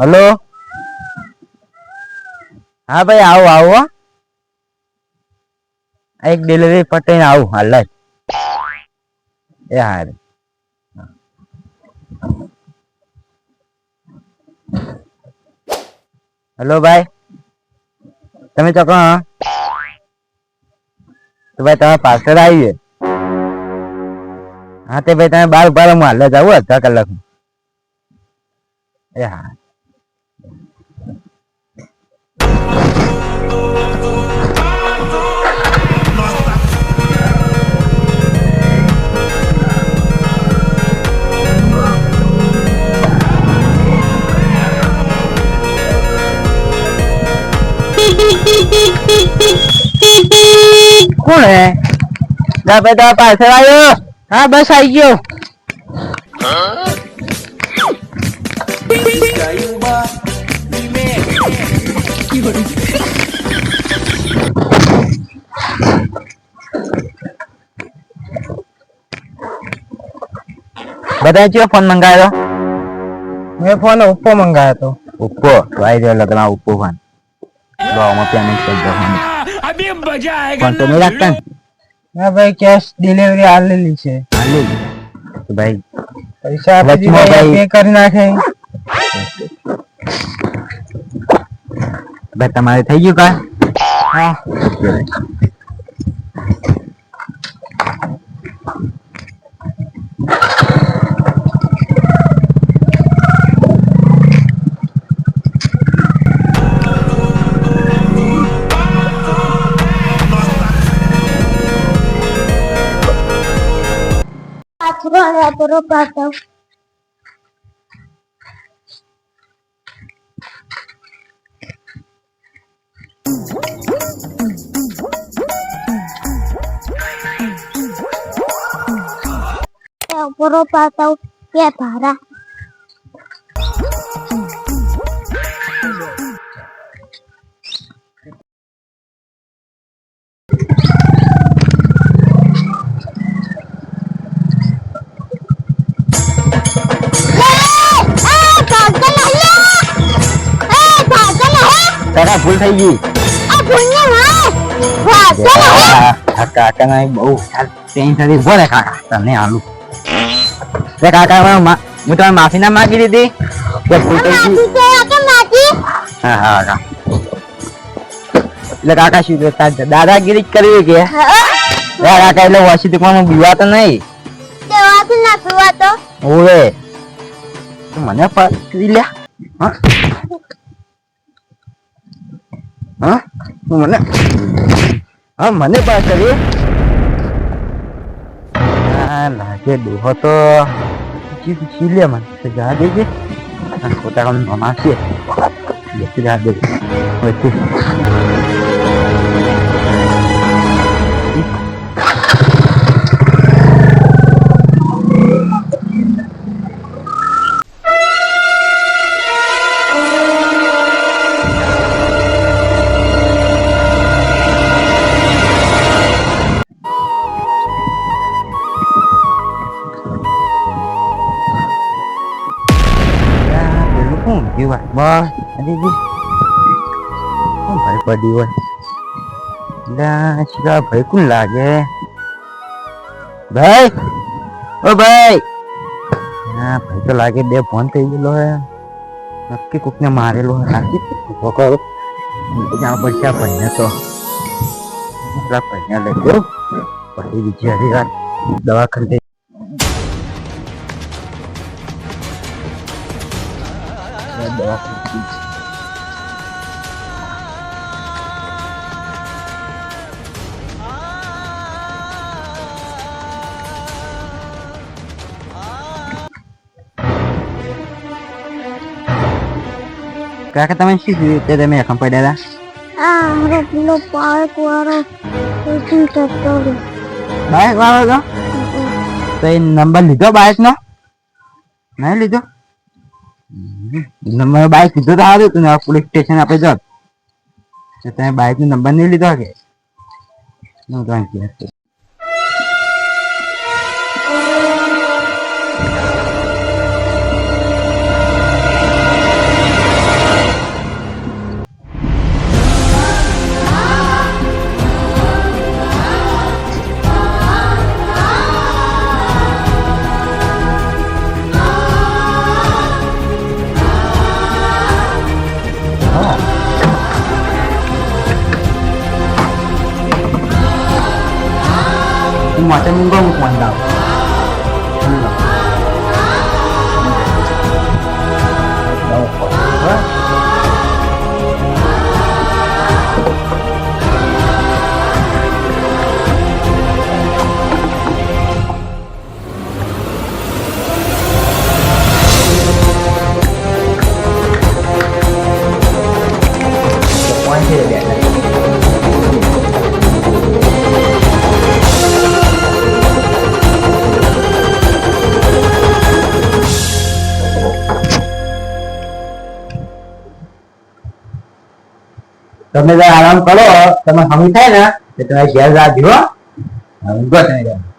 Hello હા ભાઈ, આવો આવો, હો. આ એક ડિલિવરી પટાઈને આવું હાલ જ એ હા રે. હલો ભાઈ? તમે ચોકો હા? તો ભાઈ તમે પાછળ આવીએ હા તે ભાઈ, તમે બાર ઊભા રહો, હું હાલ જ આવું, અડધા કલાકમાં. એ હા. કોણ હે જા ભાઈ તમે પાછળ આવ્યો હા બસ આવી ગયો কি બધાએ કયો ફોન મંગાવ્યો? મેં ફોન ઉપ્પો મંગાવ્યો હતો. ઓપ્પો તો આવી ગયો લગ્ન ઉપ્પો ફોન લો અમે પેમેન્ટ કરી દો ફોન અભી મજા આયેગા ફોન તો નહીં રાખતા ના ભાઈ કેશ ડિલિવરી આલેલી છે. આલેલી? તો ભાઈ પૈસા આપી દીધા પે કરી નાખે. ભાઈ તમારે થઈ ગયું કા હા Patrón, puro pato. Puro pato que para. કાકા ભૂલ થઈ ગઈ કાકા ના બહુ ટેન્શન ઊભો રે કાકા તમને આલુ રે કાકા હું મા- હું તમે માફી ના માગી દીધી હા હા કાકા એટલે કાકા શું દાદાગીરી જ કરવી કે કાકા એટલે વસી દુકાન બીવા તો નહીં ઓવે મને પકડી લે હા હા? મને હા, મને પાસ કરી લાગે ડોહો તો. ચીજ છીલે મને. જા દેજે. આ મમા છે. જા દે શું જીવા બસ અરે જી શું ભાઈ પડી હોય લા શિરા ભાઈ કોણ લાગે ભાઈ ઓ ભાઈ હા ભાઈ તો લાગે બે ફોન થઈ ગયેલો હે નક્કી કોકને મારેલો હે નાખી પકડો ત્યાં પડશે ભાઈને તો ભાઈને લઈ ગયો પછી બીજી હરી વાર દવાખાને કાકા તમે શું થયું તે તમે એકમ પડ્યા Ah, Roblo pawe kuaro. Itu betul. Bike વાળો તો? તો એ નંબર લીધો બાઇક નો? નહીં લીધો? નંબર બાઈક લીધો તો સારું હતું. ને પોલીસ સ્ટેશન આપણે જત. તો તમે બાઇક નો નંબર નહીં લીધો કે? હું તો અહીં ગયા છે. પછી મોચે તમે જરા આરામ કરો તમે હમી થાય ને તો તમે ઘેર રાખજો ગયો તમે.